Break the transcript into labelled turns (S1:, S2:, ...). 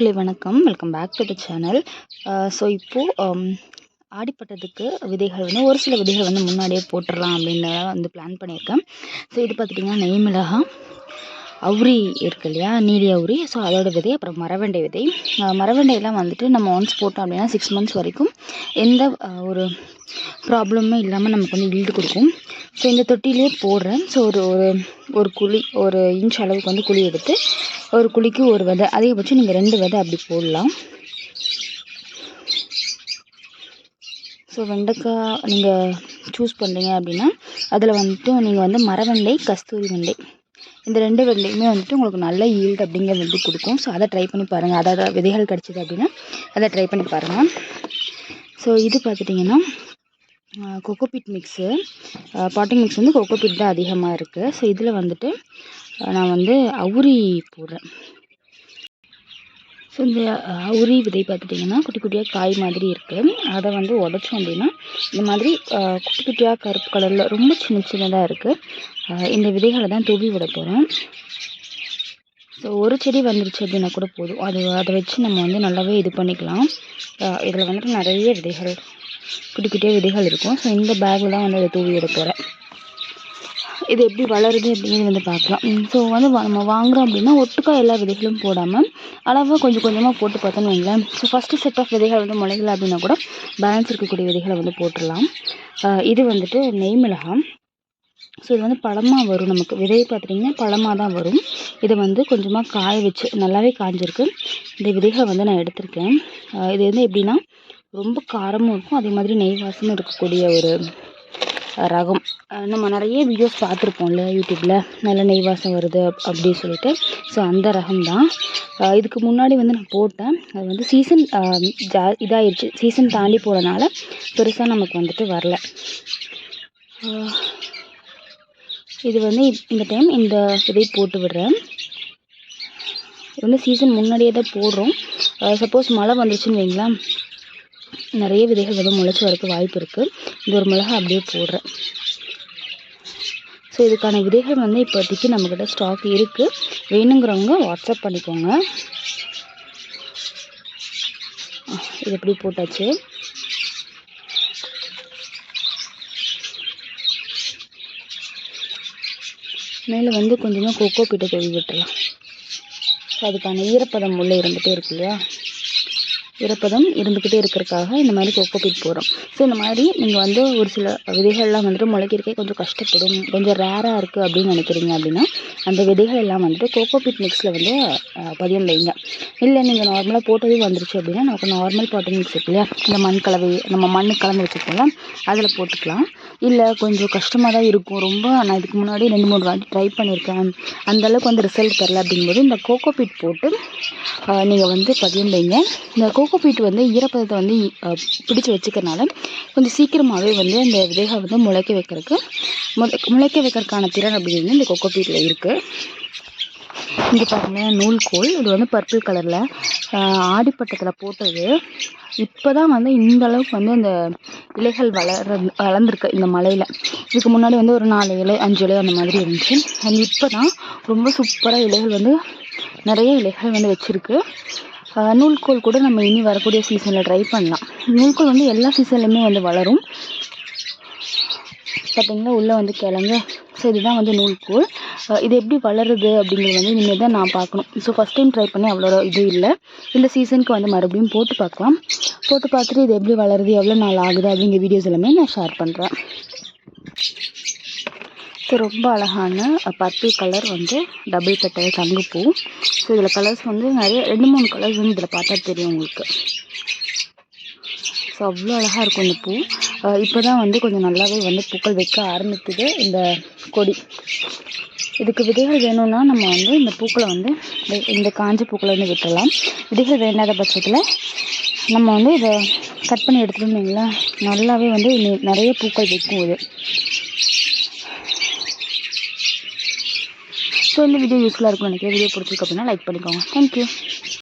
S1: மக்களே வணக்கம். Welcome back to the channel so இப்போது ஆடிப்பட்டதுக்கு விதைகள் வந்து ஒரு சில விதைகள் வந்து முன்னாடியே போட்டுடலாம் அப்படின்னு வந்து பிளான் பண்ணியிருக்கேன். ஸோ இது பார்த்துட்டிங்கன்னா நெய்மிளகம் அவுரி இருக்கு இல்லையா? நீலி அவுரி. ஸோ அதோட விதை அப்புறம் மரவண்டை விதை. Uh, மரவெண்டையெல்லாம் வந்துட்டு நம்ம ஒன்ஸ் போட்டோம் அப்படின்னா சிக்ஸ் மந்த்ஸ் வரைக்கும் எந்த uh, ஒரு ப்ராப்ளமுமே இல்லாமல் நமக்கு வந்து ஈல்டு கொடுக்கும். ஸோ இந்த தொட்டிலே போடுறேன். ஸோ ஒரு ஒரு ஒரு குழி ஒரு இன்ச் அளவுக்கு வந்து குழி எடுத்து ஒரு குழிக்கு ஒரு விதை அதிகபட்சம் நீங்கள் ரெண்டு விதை அப்படி போடலாம். ஸோ வெண்டைக்காய் நீங்கள் சூஸ் பண்ணுறீங்க அப்படின்னா அதில் வந்துட்டு நீங்கள் வந்து மரவெண்டை கஸ்தூரி வெண்டை. இந்த ரெண்டு வெண்டையுமே வந்துட்டு உங்களுக்கு நல்ல ஈல்டு அப்படிங்கிறது வந்து கொடுக்கும். ஸோ அதை ட்ரை பண்ணி பாருங்கள் அதாவது விதைகள் கிடச்சிது அப்படின்னா அதை ட்ரை பண்ணி பாருங்கள் ஸோ இது பார்த்துட்டிங்கன்னா கொக்கோபிட் மிக்ஸு பாட்டிங் மிக்ஸ் வந்து கொக்கோபிட் தான் அதிகமாக இருக்குது ஸோ இதில் வந்துட்டு நான் வந்து அவுரி போடுறேன். ஸோ இந்த அவுரி விதை பார்த்துட்டிங்கன்னா குட்டி குட்டியாக காய் மாதிரி இருக்குது அதை வந்து உடச்சோம் அப்படின்னா இந்த மாதிரி குட்டி குட்டியாக கருப்பு கலரில் ரொம்ப சின்ன சின்னதாக இருக்குது இந்த விதைகளை தான் தூவி விட போகிறோம் ஸோ ஒரு செடி வந்துருச்சு அப்படின்னா கூட போதும். அது அதை வச்சு நம்ம வந்து நல்லாவே இது பண்ணிக்கலாம். இதில் வந்துட்டு நிறைய விதைகள் குட்டி குட்டியாக விதைகள் இருக்கும். ஸோ இந்த பேக்கில் தான் வந்து அதை தூவி விட போகிறேன் இது எப்படி வளருது அப்படிங்கிறது வந்து பார்க்கலாம். ஸோ வந்து நம்ம வாங்குறோம் அப்படின்னா ஒட்டுக்கா எல்லா விதைகளும் போடாமல் அளவாக கொஞ்சம் கொஞ்சமாக போட்டு பார்த்தோன்னு வைங்களேன். ஸோ ஃபஸ்ட்டு செட் ஆஃப் விதைகள் வந்து முளைக்கல அப்படின்னா கூட பேலன்ஸ் இருக்கக்கூடிய விதைகளை வந்து போட்டுடலாம். இது வந்துட்டு நெய் மிளகாய். ஸோ இது வந்து பழமாக வரும் நமக்கு. விதையை பார்த்துட்டிங்கன்னா பழமாக தான் வரும். இதை வந்து கொஞ்சமாக காய வச்சு நல்லாவே காய்ஞ்சிருக்கு இந்த விதைகளை வந்து நான் எடுத்திருக்கேன். இது வந்து எப்படின்னா ரொம்ப காரமும் இருக்கும். அதே மாதிரி நெய் வாசமும் இருக்கக்கூடிய ஒரு ரகம். நம்ம நிறைய வீடியோஸ் பார்த்துருப்போம்ல யூடியூப்பில் நல்ல நெய் வாசம் வருது அப்படின்னு சொல்லிட்டு. ஸோ அந்த ரகம் தான் இதுக்கு முன்னாடி வந்து நான் போட்டேன். அது வந்து சீசன் ஜா இதாகிடுச்சு சீசன் தாண்டி போகிறனால பெருசாக நமக்கு வந்துட்டு வரல. இது வந்து இப்- இந்த டைம் இந்த இதை போட்டு விடுறேன். இது வந்து சீசன் முன்னாடியே தான் போடுறோம். சப்போஸ் மழை வந்துருச்சுன்னு வைங்களேன். நிறைய விதைகள் வந்து முளைச்சி வரக்கு வாய்ப்பு இருக்குது இந்த ஒரு மிளகா அப்படியே போடுறேன். ஸோ இதுக்கான விதைகள் வந்து இப்போதைக்கு நம்மக்கிட்ட ஸ்டாக் இருக்குது வேணுங்கிறவங்க வாட்ஸ்அப் பண்ணிக்கோங்க. இது எப்படி போட்டாச்சு? மேலே வந்து கொஞ்சமாக கொக்கோ பிட்டை தொழில் விட்டுறலாம் ஸோ அதுக்கான ஈரப்பதம் உள்ளே இருந்துகிட்டே இருக்கு இல்லையா? ஈரப்பதம் இருந்துக்கிட்டே இருக்கிறதுக்காக இந்த மாதிரி கொக்கோ பீட் போடுறோம். ஸோ இந்த மாதிரி நீங்கள் வந்து ஒரு சில விதைகள்லாம் வந்துட்டு முளைக்கிறக்கே கொஞ்சம் கஷ்டப்படும். கொஞ்சம் ரேராக இருக்குது அப்படின்னு நினைக்கிறீங்க அப்படின்னா அந்த விதைகள் எல்லாம் வந்துட்டு கோகோ பீட் மிக்ஸில் வந்து பதியம் வைங்க. இல்லை நீங்கள் நார்மலாக போட்டதே வந்துருச்சு அப்படின்னா நமக்கு நார்மல் பாட்டிங் மிக்ஸ் இருக்கு இல்லையா? இந்த மண் கலவை நம்ம மண் கலந்து வச்சுருக்கோம்லாம் அதில் போட்டுக்கலாம். இல்லை கொஞ்சம் கஷ்டமாக தான் இருக்கும். ரொம்ப நான் இதுக்கு முன்னாடி ரெண்டு மூணு வாட்டி ட்ரை பண்ணியிருக்கேன். அந்தளவுக்கு வந்து ரிசல்ட் தரல அப்படிங்கும்போது இந்த கோகோ பீட் போட்டு நீங்கள் வந்து பதியம் வைங்க. இந்த கோகோ பீட் வந்து ஈரப்பதத்தை வந்து பிடிச்சி பிடிச்சு வச்சுக்கிறனால கொஞ்சம் சீக்கிரமாகவே வந்து அந்த விதைகள் வந்து முளைக்க வைக்கிறதுக்கு முளைக்க வைக்கிறதுக்கான திறன் அப்படிங்கிறது இந்த கொக்கோபீட்டில் இருக்குது இங்கே பாருங்கள் நூல்கோல். இது வந்து பர்பிள் கலரில் ஆடிப்பட்டத்தில் போட்டது. இப்போ தான் வந்து இந்த அளவுக்கு வந்து இந்த இலைகள் வளர வளர்ந்துருக்கு இந்த மலையில். இதுக்கு முன்னாடி வந்து ஒரு நாலு இலை அஞ்சு இலை அந்த மாதிரி இருந்துச்சு. அண்ட் இப்போ தான் ரொம்ப சூப்பராக இலைகள் வந்து நிறைய இலைகள் வந்து வச்சுருக்கு. நூல்கோல் கூட நம்ம இனி வரக்கூடிய சீசனில் ட்ரை பண்ணலாம். நூல்கோல் வந்து எல்லா சீசன்லையுமே வந்து வளரும். பார்த்தீங்களா உள்ளே வந்து கிழங்கு. ஸோ இதுதான் வந்து நூல்கோல். இது எப்படி வளருது அப்படிங்கிறது வந்து இனிமேல் தான் நான் பார்க்கணும். ஸோ ஃபஸ்ட் டைம் ட்ரை பண்ணி அவ்வளோ இது இல்லை. இந்த சீசனுக்கு வந்து மறுபடியும் போட்டு பார்க்கலாம். போட்டு பார்த்துட்டு இது எப்படி வளருது எவ்வளோ நாள் ஆகுது அப்படிங்கிற வீடியோஸ் எல்லாமே நான் ஷேர் பண்ணுறேன் ஸோ ரொம்ப அழகான பர்பிள் கலர் வந்து டபுள் பெட்டல் தங்குப்பூ. ஸோ இதில் கலர்ஸ் வந்து நிறைய ரெண்டு மூணு கலர்ஸ் வந்து இதில் பார்த்தா தெரியும் உங்களுக்கு. ஸோ அவ்வளோ அழகாக இருக்கும் இந்த பூ. இப்போ தான் வந்து கொஞ்சம் நல்லாவே வந்து பூக்கள் வைக்க ஆரம்பிக்குது இந்த கொடி. இதுக்கு விதைகள் வேணும்னா நம்ம வந்து இந்த பூக்களை வந்து இந்த- காஞ்ச பூக்களை வந்து விட்டுடலாம் விதைகள் வேண்டாத பட்சத்தில் நம்ம வந்து இதை கட் பண்ணி எடுத்துட்டோம்னு நல்லாவே வந்து நிறைய பூக்கள் வைக்கும் இது. ஸோ இந்த வீடியோ யூஸ்ஃபுல்லாக இருக்கும்னு நினைக்கிறேன். வீடியோ பிடிச்சிருக்கு அப்படின்னா லைக் பண்ணிக்கோங்க. தேங்க்யூ